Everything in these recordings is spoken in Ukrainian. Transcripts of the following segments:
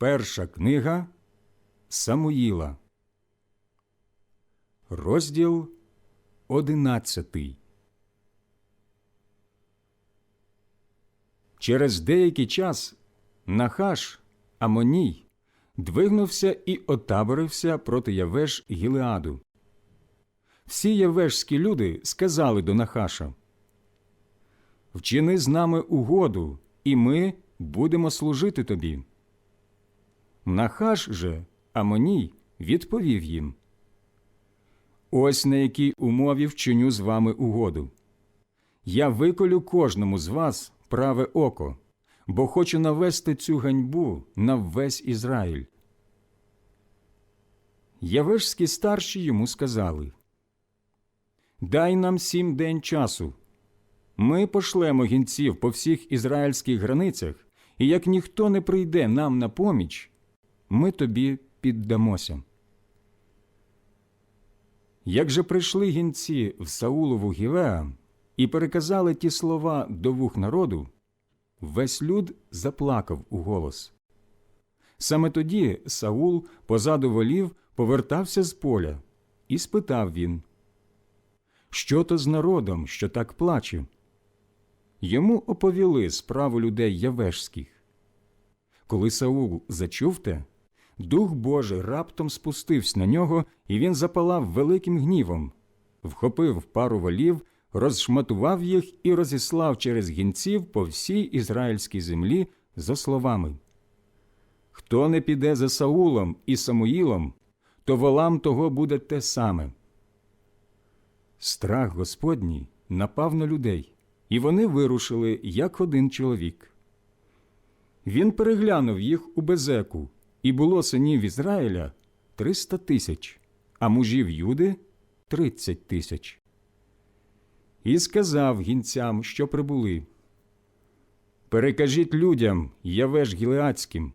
Перша книга Самуїла, розділ одинадцятий. Через деякий час Нахаш, Амоній, двигнувся і отаборився проти Явеш Гілеаду. Всі явешські люди сказали до Нахаша Вчини з нами угоду, і ми будемо служити тобі. Нахаш же, Амоній, відповів їм Ось на якій умові вчиню з вами угоду. Я виколю кожному з вас праве око, бо хочу навести цю ганьбу на весь Ізраїль. Явешські старші йому сказали Дай нам сім день часу. Ми пошлемо гінців по всіх ізраїльських границях, і як ніхто не прийде нам на поміч, ми тобі піддамося. Як же прийшли гінці в Саулову Гівеа і переказали ті слова до вух народу, весь люд заплакав у голос. Саме тоді Саул позаду волів повертався з поля, і спитав він Що то з народом, що так плаче? Йому оповіли справу людей явешських. Коли Саул зачув те, Дух Божий раптом спустився на нього, і він запалав великим гнівом, вхопив пару волів, розшматував їх і розіслав через гінців по всій ізраїльській землі за словами Хто не піде за Саулом і Самуїлом, то волам того буде те саме. Страх Господній напав на людей, і вони вирушили, як один чоловік. Він переглянув їх у безеку, і було синів Ізраїля триста тисяч, а мужів Юди тридцять тисяч. І сказав гінцям, що прибули Перекажіть людям, явеш гілеацьким.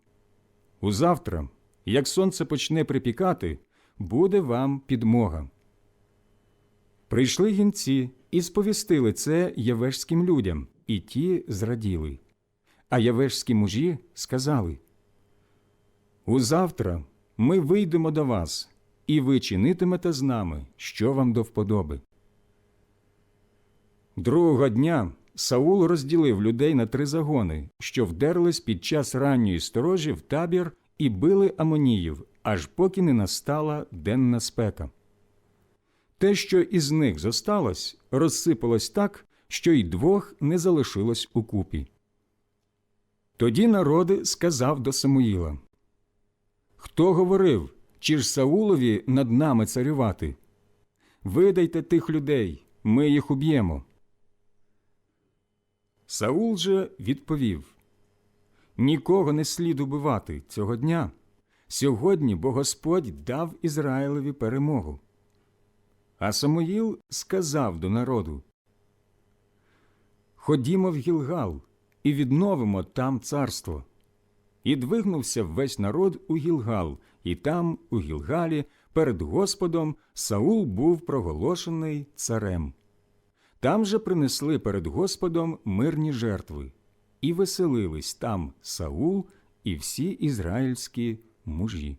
Узавтра, як сонце почне припікати, буде вам підмога. Прийшли гінці і сповістили це явешським людям, і ті зраділи. А явешські мужі сказали Узавтра ми вийдемо до вас, і ви чинитимете з нами, що вам до вподоби. Другого дня Саул розділив людей на три загони, що вдерлись під час ранньої сторожі в табір і били амоніїв, аж поки не настала денна спека. Те, що із них зосталось, розсипалось так, що й двох не залишилось укупі. Тоді народи сказав до Самуїла Хто говорив, чи ж Саулові над нами царювати? Видайте тих людей, ми їх уб'ємо. Саул же відповів Нікого не слід убивати цього дня. Сьогодні бо Господь дав Ізраїлеві перемогу. А Самуїл сказав до народу Ходімо в Гілгал і відновимо там царство. І двигнувся весь народ у Гілгал, і там, у Гілгалі, перед Господом Саул був проголошений царем. Там же принесли перед Господом мирні жертви, і веселились там Саул і всі ізраїльські мужі.